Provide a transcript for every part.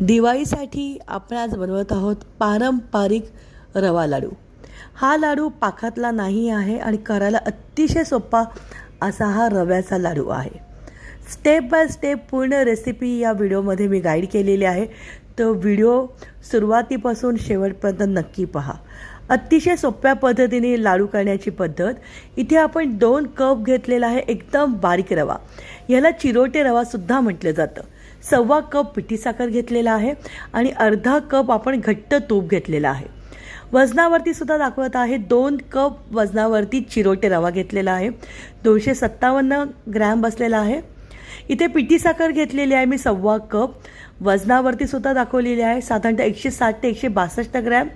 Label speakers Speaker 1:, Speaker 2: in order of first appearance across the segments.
Speaker 1: दिवाळीसाठी आपण आज बनवत आहोत पारंपरिक रवा लाडू. हा लाडू पाकातला नाही आहे आणि करायला अतिशय सोपा असा हा रव्याचा लाडू आहे. स्टेप बाय स्टेप पूर्ण रेसिपी या व्हिडिओमध्ये मी गाईड केलेली आहे. तो व्हिडिओ सुरुवातीपासून शेवटपर्यंत नक्की पहा. अतिशय सोप्या पद्धतीने लाडू करण्याची पद्धत. इथे आपण दोन कप घेतलेला आहे एकदम बारीक रवा. याला चिरोटे रवासुद्धा म्हटलं जातं. सव्वा कप पिठी साखर घेतलेला आहे आणि अर्धा कप आपण घट्ट तूप घेतलेला आहे. वजनावरती सुद्धा दाखवत आहे दोन कप वजनावरती चिरोटे रवा घेतलेला आहे. दोनशे सत्तावन्न ग्रॅम बसलेला आहे. इथे पिठी साखर घेतलेली आहे मी सव्वा कप. वजनावरती सुद्धा दाखवलेली आहे साधारणतः एकशे साठ ते एकशे बासष्ट ग्रॅम.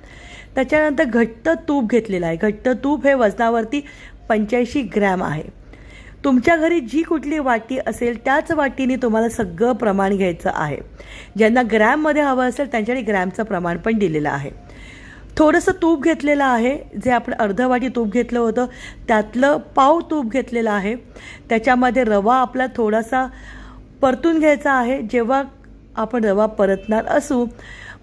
Speaker 1: त्याच्यानंतर घट्ट तूप घेतलेलं आहे. घट्ट तूप हे वजनावरती पंच्याऐंशी ग्रॅम आहे. तुमच्या घरी जी कुठली वाटी असेल त्याच वाटीने तुम्हाला सगळं प्रमाण घ्यायचं आहे. ज्यांना ग्रॅममध्ये हवं असेल त्यांच्याकडे ग्रॅमचं प्रमाण पण दिलेलं आहे. थोडंसं तूप घेतलेलं आहे. जे आपण अर्ध वाटी तूप घेतलं होतं त्यातलं पाव तूप घेतलेलं आहे. त्याच्यामध्ये रवा आपला थोडासा परतून घ्यायचा आहे. जेव्हा आपण रवा परतणार असू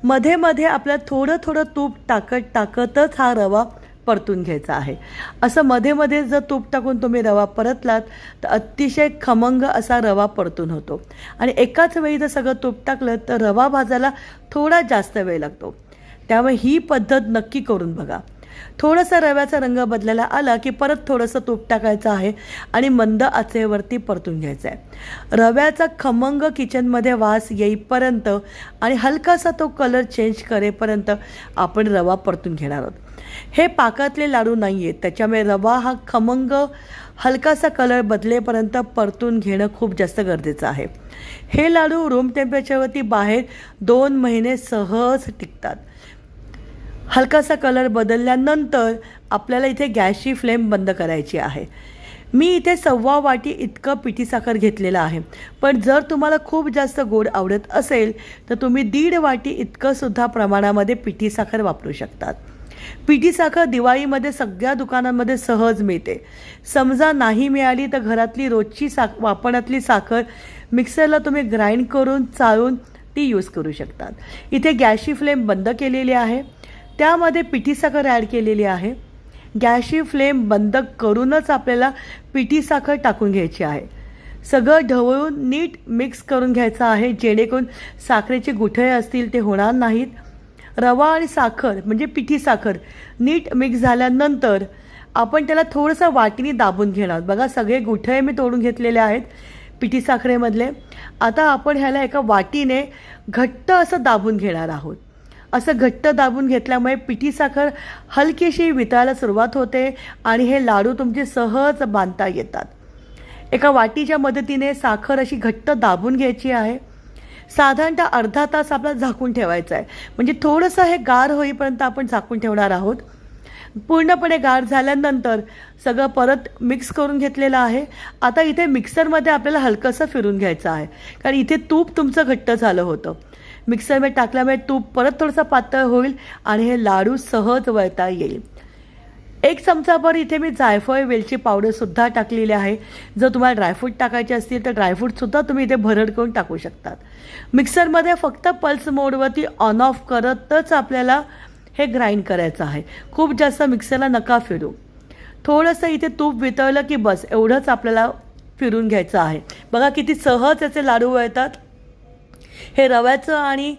Speaker 1: मध्ये मध्ये आपल्या थोडं थोडं तूप टाकत टाकतच हा रवा परतून घ्यायचा आहे. असं मध्ये मध्ये जर तूप टाकून तुम्ही रवा परतलात तर अतिशय खमंग असा रवा परतून होतो. आणि एकाच वेळी जर सगळं तूप टाकलं तर रवा भाजायला थोडा जास्त वेळ लागतो. त्यामुळे ही पद्धत नक्की करून बघा. थोडासा रव्याचा रंग बदलायला आला की परत थोडंसं तूप टाकायचं आहे आणि मंद आचेवरती परतून घ्यायचं आहे. रव्याचा खमंग किचनमध्ये वास येईपर्यंत आणि हलकासा तो कलर चेंज करेपर्यंत आपण रवा परतून घेणार आहोत. हे पाकातले लाडू नाही आहेत त्याच्यामुळे रवा हा खमंग हलकासा कलर बदलेपर्यंत परतून घेणं खूप जास्त गरजेचं आहे. हे लाडू रूम टेम्परेचरवरती बाहेर दोन महिने सहज टिकतात. हलकासा कलर बदलल्यानंतर आपल्याला इथे गॅसची फ्लेम बंद करायची आहे. मी इथे सव्वा वाटी इतकं पिठी साखर घेतलेलं आहे. पण जर तुम्हाला खूप जास्त गोड आवडत असेल तर तुम्ही दीड वाटी इतकं सुद्धा प्रमाणामध्ये पिठी साखर वापरू शकतात. पिठी साखर दिवाळीमध्ये सगळ्या दुकानांमध्ये सहज मिळते. समजा नाही मिळाली तर घरातली रोजची साख वापरण्यातली साखर मिक्सरला तुम्ही ग्राइंड करून चाळून ती यूज करू शकतात. इथे गॅसची फ्लेम बंद केलेली आहे. त्यामध्ये पिठी साखर ॲड केलेली आहे. गॅसची फ्लेम बंद करूनच आपल्याला पिठी साखर टाकून घ्यायची आहे. सगळं ढवळून नीट मिक्स करून घ्यायचं आहे जेणेकरून साखरेचे गुठळे असतील ते होणार नाहीत. रवा आणि साखर म्हणजे पिठी साखर नीट मिक्स झाल्यानंतर आपण त्याला थोडंसं वाटीने दाबून घेणार. बघा सगळे गुठळे मी तोडून घेतलेले आहेत पिठी साखरेमधले आता आपण ह्याला एका वाटीने घट्ट असं दाबून घेणार आहोत. असं घट्ट दाबून घेतल्यामुळे पिठी साखर हलकीशी वितळायला सुरुवात होते आणि हे लाडू तुमचे सहज बांधता येतात. एका वाटीच्या मदतीने साखर अशी घट्ट दाबून घ्यायची आहे. साधारणतः अर्धा तास आपला झाकून ठेवायचं आहे. म्हणजे थोडंसं हे गार होईपर्यंत आपण झाकून ठेवणार आहोत. पूर्णपणे गार झाल्यानंतर सगळं परत मिक्स करून घेतलेलं आहे. आता इथे मिक्सरमध्ये आपल्याला हलकंसं फिरून घ्यायचं आहे. कारण इथे तूप तुमचं घट्ट झालं होतं. मिक्सरमध्ये टाकल्यामुळे तूप परत थोडंसं पातळ होईल आणि हे लाडू सहज वळता येईल. एक चमचाभर इथे मी जायफळ वेलची पावडरसुद्धा टाकलेली आहे. जर तुम्हाला ड्रायफ्रूट टाकायचे असतील तर ड्रायफ्रूटसुद्धा तुम्ही इथे भरड करून टाकू शकतात. मिक्सरमध्ये फक्त पल्स मोडवरती ऑन ऑफ करतच आपल्याला हे ग्राइंड करायचं आहे. खूप जास्त मिक्सरला नका फिरू. थोडंसं इथे तूप वितळलं की बस एवढंच आपल्याला फिरून घ्यायचं आहे. बघा किती सहज याचे लाडू वळतात. हे रव्याचं आणि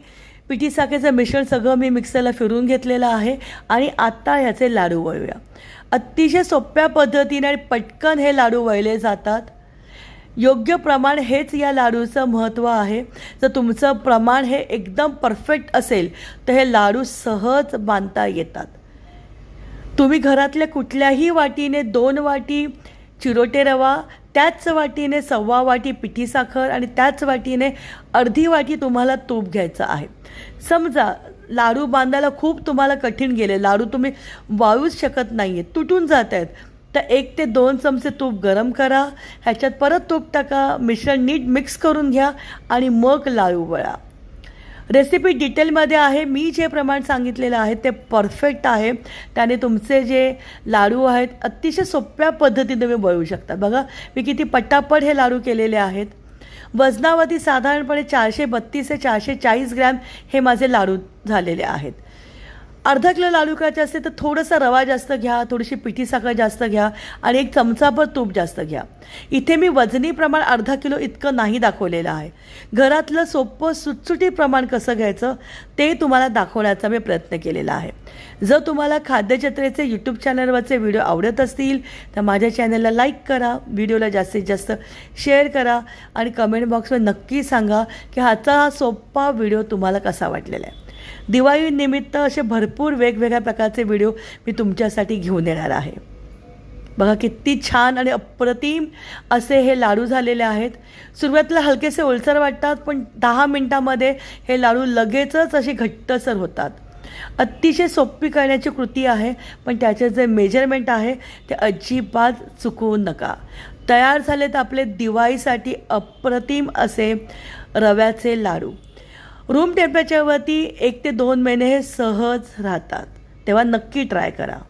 Speaker 1: पिठी साखरेचं मिश्रण सगळं मी मिक्सरला फिरून घेतलेलं आहे. आणि आत्ता ह्याचे लाडू वळूया. अतिशय सोप्या पद्धतीने आणि पटकन हे लाडू वळले जातात. योग्य प्रमाण हेच या लाडूचं महत्त्व आहे. जर तुमचं प्रमाण हे एकदम परफेक्ट असेल तर हे लाडू सहज बांधता येतात. तुम्ही घरातल्या कुठल्याही वाटीने दोन वाटी चिरोटे रवा त्याच वाटीने सव्वा वाटी पिठी साखर आणि त्याच वाटीने अर्धी वाटी तुम्हाला तूप घ्यायचं आहे. समजा लाडू बांधायला खूप तुम्हाला कठीण गेले. लाडू तुम्ही वाळूच शकत नाही आहेत तुटून जात आहेत. तर एक ते दोन चमचे तूप गरम करा. ह्याच्यात परत तूप टाका. मिश्रण नीट मिक्स करून घ्या आणि मग लाडू वळा. रेसिपी डिटेलमध्ये आहे. मी जे प्रमाण सांगितलेलं आहे ते परफेक्ट आहे. त्याने तुमचे जे लाडू आहेत अतिशय सोप्या पद्धतीने तुम्ही वळू शकता. बघा मी किती पटापट हे लाडू केलेले आहेत. वजनावरती साधारणपणे चारशे बत्तीस ते चारशे चाळीस ग्रॅम हे माझे लाडू झालेले आहेत. अर्धा किलो लाडू करायचे असते तर थोडंसं रवा जास्त घ्या थोडीशी पिठी साखर जास्त घ्या आणि एक चमचाभर तूप जास्त घ्या. इथे मी वजनी प्रमाण अर्धा किलो इतकं नाही दाखवलेलं आहे. घरातलं सोपं सुटसुटी प्रमाण कसं घ्यायचं ते तुम्हाला दाखवण्याचा मी प्रयत्न केलेला आहे. जर तुम्हाला खाद्यजत्रेचे यूट्यूब चॅनलवरचे व्हिडिओ आवडत असतील तर माझ्या चॅनलला लाईक करा व्हिडिओला जास्तीत जास्त शेअर करा आणि कमेंट बॉक्सवर नक्की सांगा की हाचा हा सोपा व्हिडिओ तुम्हाला कसा वाटलेला आहे. दिवाळीनिमित्त असे भरपूर वेगवेगळ्या प्रकारचे व्हिडिओ मी तुमच्यासाठी घेऊन येणार आहे. बघा किती छान आणि अप्रतिम असे हे लाडू झालेले आहेत. सुरुवातीला हलकेसे ओलसर वाटतात पण दहा मिनटामध्ये हे लाडू लगेचच असे घट्टसर होतात. अतिशय सोपी करण्याची कृती आहे पण त्याचे जे मेजरमेंट आहे ते अजिबात चुकवू नका. तयार झालेत आपले दिवाळीसाठी अप्रतिम असे रव्याचे लाडू. रूम टेम्परेचरवरती एक ते दोन महिने हे सहज राहतात. तेव्हा नक्की ट्राय करा.